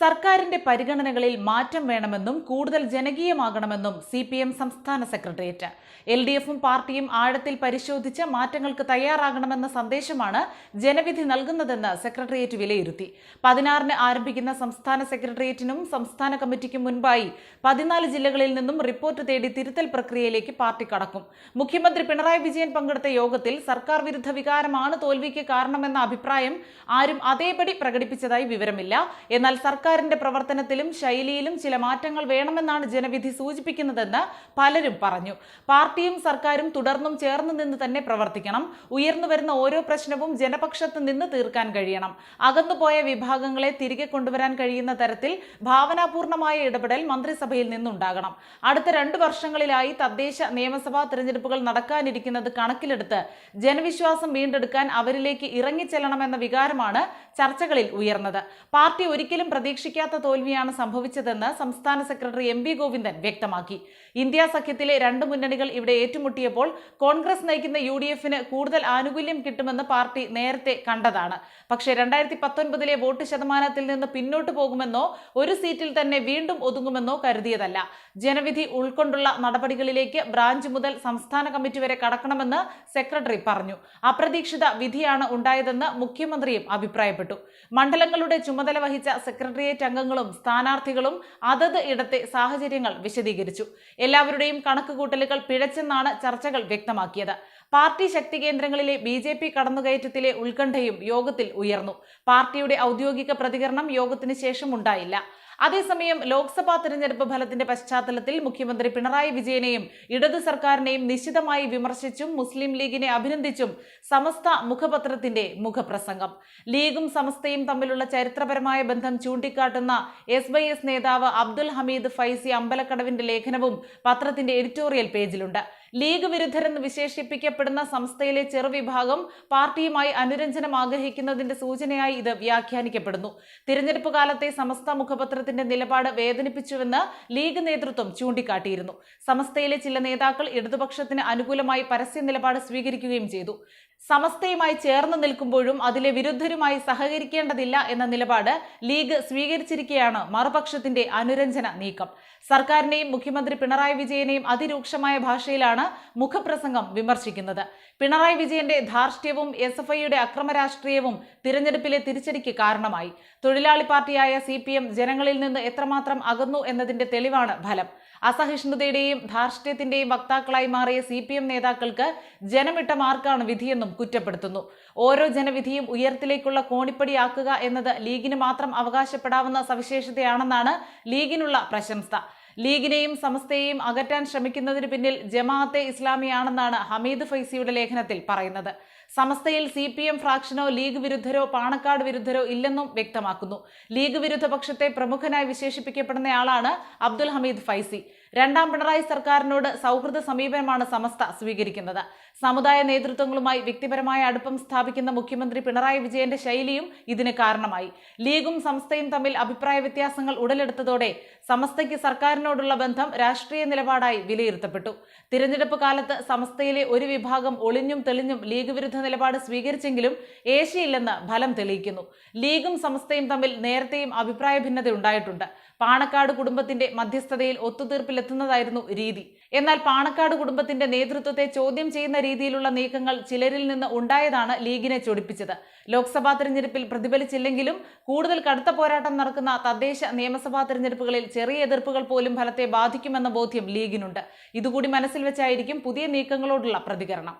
സർക്കാരിന്റെ പരിഗണനകളിൽ മാറ്റം വേണമെന്നും കൂടുതൽ ജനകീയമാകണമെന്നും സി പി എം സംസ്ഥാന സെക്രട്ടേറിയറ്റ്. എൽ ഡി എഫും പാർട്ടിയും ആഴത്തിൽ പരിശോധിച്ച് മാറ്റങ്ങൾക്ക് തയ്യാറാകണമെന്ന സന്ദേശമാണ് ജനവിധി നൽകുന്നതെന്ന് സെക്രട്ടേറിയറ്റ് വിലയിരുത്തി. പതിനാറിന് ആരംഭിക്കുന്ന സംസ്ഥാന സെക്രട്ടേറിയറ്റിനും സംസ്ഥാന കമ്മിറ്റിക്കും മുൻപായി പതിനാല് ജില്ലകളിൽ നിന്നും റിപ്പോർട്ട് തേടി തിരുത്തൽ പ്രക്രിയയിലേക്ക് പാർട്ടി കടക്കും. മുഖ്യമന്ത്രി പിണറായി വിജയൻ പങ്കെടുത്ത യോഗത്തിൽ സർക്കാർ വിരുദ്ധ വികാരമാണ് തോൽവിക്ക് കാരണമെന്ന അഭിപ്രായം ആരും അതേപടി പ്രകടിപ്പിച്ചതായി വിവരമില്ല. എന്നാൽ സർക്കാരിന്റെ പ്രവർത്തനത്തിലും ശൈലിയിലും ചില മാറ്റങ്ങൾ വേണമെന്നാണ് ജനവിധി സൂചിപ്പിക്കുന്നതെന്ന് പലരും പറഞ്ഞു. പാർട്ടിയും സർക്കാരും തുടർന്നും ചേർന്ന് നിന്ന് തന്നെ പ്രവർത്തിക്കണം. ഉയർന്നു വരുന്ന ഓരോ പ്രശ്നവും ജനപക്ഷത്ത് നിന്ന് തീർക്കാൻ കഴിയണം. അകന്നുപോയ വിഭാഗങ്ങളെ തിരികെ കൊണ്ടുവരാൻ കഴിയുന്ന തരത്തിൽ ഭാവനാപൂർണമായ ഇടപെടൽ മന്ത്രിസഭയിൽ നിന്നുണ്ടാകണം. അടുത്ത രണ്ടു വർഷങ്ങളിലായി തദ്ദേശ നിയമസഭാ തിരഞ്ഞെടുപ്പുകൾ നടക്കാനിരിക്കുന്നത് കണക്കിലെടുത്ത് ജനവിശ്വാസം വീണ്ടെടുക്കാൻ അവരിലേക്ക് ഇറങ്ങിച്ചെല്ലണമെന്ന വികാരമാണ് ചർച്ചകളിൽ ഉയർന്നത്. പാർട്ടി ഒരിക്കലും പ്രതീക്ഷിക്കാത്ത തോൽവിയാണ് സംഭവിച്ചതെന്ന് സംസ്ഥാന സെക്രട്ടറി എം ഗോവിന്ദൻ വ്യക്തമാക്കി. ഇന്ത്യ സഖ്യത്തിലെ രണ്ട് മുന്നണികൾ ഇവിടെ ഏറ്റുമുട്ടിയപ്പോൾ കോൺഗ്രസ് നയിക്കുന്ന യു കൂടുതൽ ആനുകൂല്യം കിട്ടുമെന്ന് പാർട്ടി നേരത്തെ കണ്ടതാണ്. പക്ഷേ രണ്ടായിരത്തി പത്തൊൻപതിലെ വോട്ട് ശതമാനത്തിൽ നിന്ന് പിന്നോട്ട് പോകുമെന്നോ ഒരു സീറ്റിൽ തന്നെ വീണ്ടും ഒതുങ്ങുമെന്നോ കരുതിയതല്ല. ജനവിധി ഉൾക്കൊണ്ടുള്ള നടപടികളിലേക്ക് ബ്രാഞ്ച് മുതൽ സംസ്ഥാന കമ്മിറ്റി വരെ കടക്കണമെന്ന് സെക്രട്ടറി പറഞ്ഞു. അപ്രതീക്ഷിത വിധിയാണ് ഉണ്ടായതെന്ന് മുഖ്യമന്ത്രിയും അഭിപ്രായപ്പെട്ടു. മണ്ഡലങ്ങളുടെ ചുമതല വഹിച്ച സെക്രട്ടേറിയറ്റ് അംഗങ്ങളും സ്ഥാനാർത്ഥികളും അതത് ഇടത്തെ സാഹചര്യങ്ങൾ വിശദീകരിച്ചു. എല്ലാവരുടെയും കണക്കുകൂട്ടലുകൾ പിഴച്ചെന്നാണ് ചർച്ചകൾ വ്യക്തമാക്കിയത്. പാർട്ടി ശക്തി കേന്ദ്രങ്ങളിലെ ബി ജെ പി കടന്നുകയറ്റത്തിലെ ഉത്കണ്ഠയും യോഗത്തിൽ ഉയർന്നു. പാർട്ടിയുടെ ഔദ്യോഗിക പ്രതികരണം യോഗത്തിന് ശേഷം ഉണ്ടായില്ല. അതേസമയം ലോക്സഭാ തെരഞ്ഞെടുപ്പ് ഫലത്തിന്റെ പശ്ചാത്തലത്തിൽ മുഖ്യമന്ത്രി പിണറായി വിജയനെയും ഇടതു സർക്കാരിനെയും നിശിതമായി വിമർശിച്ചും മുസ്ലിം ലീഗിനെ അഭിനന്ദിച്ചും സമസ്ത മുഖപത്രത്തിന്റെ മുഖപ്രസംഗം. ലീഗും സമസ്തയും തമ്മിലുള്ള ചരിത്രപരമായ ബന്ധം ചൂണ്ടിക്കാട്ടുന്ന എസ് വൈ എസ് നേതാവ് അബ്ദുൽ ഹമീദ് ഫൈസി അമ്പലക്കടവിന്റെ ലേഖനവും പത്രത്തിന്റെ എഡിറ്റോറിയൽ പേജിലുണ്ട്. ലീഗ് വിരുദ്ധരെന്ന് വിശേഷിപ്പിക്കപ്പെടുന്ന സംസ്ഥയിലെ ചെറുവിഭാഗം പാർട്ടിയുമായി അനുരഞ്ജനം ആഗ്രഹിക്കുന്നതിന്റെ സൂചനയായി ഇത് വ്യാഖ്യാനിക്കപ്പെടുന്നു. തിരഞ്ഞെടുപ്പ് കാലത്തെ സമസ്ത മുഖപത്രത്തിന്റെ നിലപാട് വേദനിപ്പിച്ചുവെന്ന് ലീഗ് നേതൃത്വം ചൂണ്ടിക്കാട്ടിയിരുന്നു. സമസ്തയിലെ ചില നേതാക്കൾ ഇടതുപക്ഷത്തിന് അനുകൂലമായി പരസ്യ നിലപാട് സ്വീകരിക്കുകയും ചെയ്തു. സമസ്തയുമായി ചേർന്ന് നിൽക്കുമ്പോഴും അതിലെ വിരുദ്ധരുമായി സഹകരിക്കേണ്ടതില്ല എന്ന നിലപാട് ലീഗ് സ്വീകരിച്ചിരിക്കെയാണ് മറുപക്ഷത്തിന്റെ അനുരഞ്ജന നീക്കം. സർക്കാരിനെയും മുഖ്യമന്ത്രി പിണറായി വിജയനെയും അതിരൂക്ഷമായ ഭാഷയിലാണ് മുഖപ്രസംഗം വിമർശിക്കുന്നത്. പിണറായി വിജയന്റെ ധാർഷ്ട്യവും എസ് എഫ് ഐയുടെ അക്രമ രാഷ്ട്രീയവും തിരഞ്ഞെടുപ്പിലെ തിരിച്ചടിക്ക് കാരണമായി. തൊഴിലാളി പാർട്ടിയായ സി പി എം ജനങ്ങളിൽ നിന്ന് എത്രമാത്രം അകന്നു എന്നതിന്റെ തെളിവാണ് ഫലം. അസഹിഷ്ണുതയുടെയും ധാർഷ്ട്യത്തിന്റെയും വക്താക്കളായി മാറിയ സി പി എം നേതാക്കൾക്ക് ജനമിട്ട മാർക്കാണ് വിധിയെന്നും കുറ്റപ്പെടുത്തുന്നു. ഓരോ ജനവിധിയും ഉയരത്തിലേക്കുള്ള കോണിപ്പടിയാക്കുക എന്നത് ലീഗിന് മാത്രം അവകാശപ്പെടാവുന്ന സവിശേഷതയാണെന്നാണ് ലീഗിനുള്ള പ്രശംസ. ലീഗിനെയും സമസ്തയെയും അകറ്റാൻ ശ്രമിക്കുന്നതിന് പിന്നിൽ ജമാഅത്തെ ഇസ്ലാമിയാണെന്നാണ് ഹമീദ് ഫൈസിയുടെ ലേഖനത്തിൽ പറയുന്നത്. സമസ്തയിൽ സി പി എം ഫ്രാക്ഷനോ ലീഗ് വിരുദ്ധരോ പാണക്കാട് വിരുദ്ധരോ ഇല്ലെന്നും വ്യക്തമാക്കുന്നു. ലീഗ് വിരുദ്ധ പക്ഷത്തെ പ്രമുഖനായി വിശേഷിപ്പിക്കപ്പെടുന്നയാളാണ് അബ്ദുൽ ഹമീദ് ഫൈസി. രണ്ടാം പിണറായി സർക്കാരിനോട് സൗഹൃദ സമീപനമാണ് സമസ്ത സ്വീകരിക്കുന്നത്. സമുദായ നേതൃത്വങ്ങളുമായി വ്യക്തിപരമായ അടുപ്പം സ്ഥാപിക്കുന്ന മുഖ്യമന്ത്രി പിണറായി വിജയന്റെ ശൈലിയും ഇതിന് കാരണമായി. ലീഗും സംസ്ഥയും തമ്മിൽ അഭിപ്രായ വ്യത്യാസങ്ങൾ ഉടലെടുത്തതോടെ സമസ്തയ്ക്ക് സർക്കാരിനോടുള്ള ബന്ധം രാഷ്ട്രീയ നിലപാടായി വിലയിരുത്തപ്പെട്ടു. തിരഞ്ഞെടുപ്പ് കാലത്ത് സമസ്തയിലെ ഒരു വിഭാഗം ഒളിഞ്ഞും തെളിഞ്ഞും ലീഗ് വിരുദ്ധ നിലപാട് സ്വീകരിച്ചെങ്കിലും ഏശയില്ലെന്ന് ഫലം തെളിയിക്കുന്നു. ലീഗും സമസ്തയും തമ്മിൽ നേരത്തെയും അഭിപ്രായ ഭിന്നത ഉണ്ടായിട്ടുണ്ട്. പാണക്കാട് കുടുംബത്തിന്റെ മധ്യസ്ഥതയിൽ ഒത്തുതീർപ്പിലെത്തുന്നതായിരുന്നു രീതി. എന്നാൽ പാണക്കാട് കുടുംബത്തിന്റെ നേതൃത്വത്തെ ചോദ്യം ചെയ്യുന്ന രീതിയിലുള്ള നീക്കങ്ങൾ ചിലരിൽ നിന്ന് ഉണ്ടായതാണ് ലീഗിനെ ചൊടിപ്പിച്ചത്. ലോക്സഭാ തെരഞ്ഞെടുപ്പിൽ പ്രതിഫലിച്ചില്ലെങ്കിലും കൂടുതൽ കടുത്ത പോരാട്ടം നടക്കുന്ന തദ്ദേശ നിയമസഭാ തെരഞ്ഞെടുപ്പുകളിൽ ചെറിയ എതിർപ്പുകൾ പോലും ഫലത്തെ ബാധിക്കുമെന്ന ബോധ്യം ലീഗിനുണ്ട്. ഇതുകൂടി മനസ്സിൽ വെച്ചായിരിക്കും പുതിയ നീക്കങ്ങളോടുള്ള പ്രതികരണം.